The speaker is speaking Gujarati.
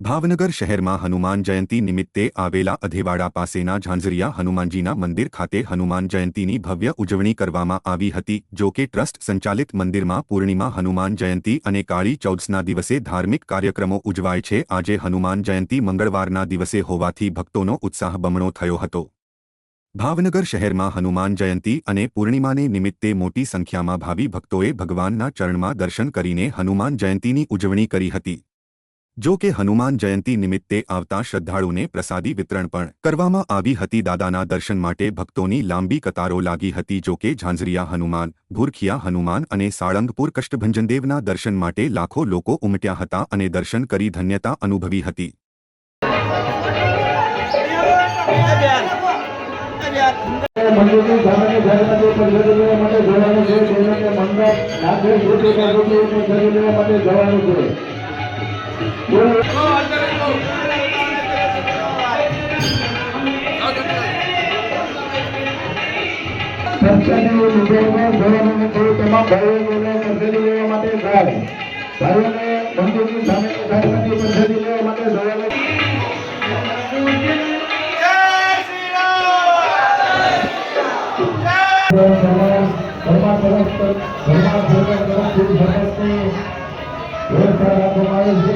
ભાવનગર શહેરમાં હનુમાન જયંતી નિમિત્તે આવેલા અધેવાડા પાસેના ઝાંઝરિયા હનુમાનજીના મંદિર ખાતે હનુમાન જયંતીની ભવ્ય ઉજવણી કરવામાં આવી હતી, જો કે ટ્રસ્ટ સંચાલિત મંદિરમાં પૂર્ણિમા હનુમાન જયંતી અને કાળી ચૌદસના દિવસે ધાર્મિક કાર્યક્રમો ઉજવાય છે. આજે હનુમાન જયંતી મંગળવારના દિવસે હોવાથી ભક્તોનો ઉત્સાહ બમણો થયો હતો. ભાવનગર શહેરમાં હનુમાન જયંતી અને પૂર્ણિમાને નિમિત્તે મોટી સંખ્યામાં ભાવિ ભક્તોએ ભગવાનના ચરણમાં દર્શન કરીને હનુમાન જયંતીની ઉજવણી કરી હતી. જો કે હનુમાન જયંતી નિમિત્તે આવતા શ્રદ્ધાળુને પ્રસાદી વિતરણ પણ કરવામાં આવી હતી. દાદાના દર્શન માટે ભક્તોની લાંબી કતારો લાગી હતી. જો કે ઝાંઝરિયા હનુમાન, ભૂરખિયા હનુમાન અને સાળંગપુર કષ્ટભંજનદેવના દર્શન માટે લાખો લોકો ઉમટ્યા હતા અને દર્શન કરી ધન્યતા અનુભવી હતી. ઉદ્યોગમાં જવાનું નથી તમામ ભાઈઓને પદ્ધતિ લેવા માટે જાય ભાઈઓને મંદિરની સામેની ધર્મની પદ્ધતિ લેવા માટે જવાનું ધર્મા તરફ ધર્મા ભોજન તરફથી સંપત્તિ વ્યવસ્થા રાખવામાં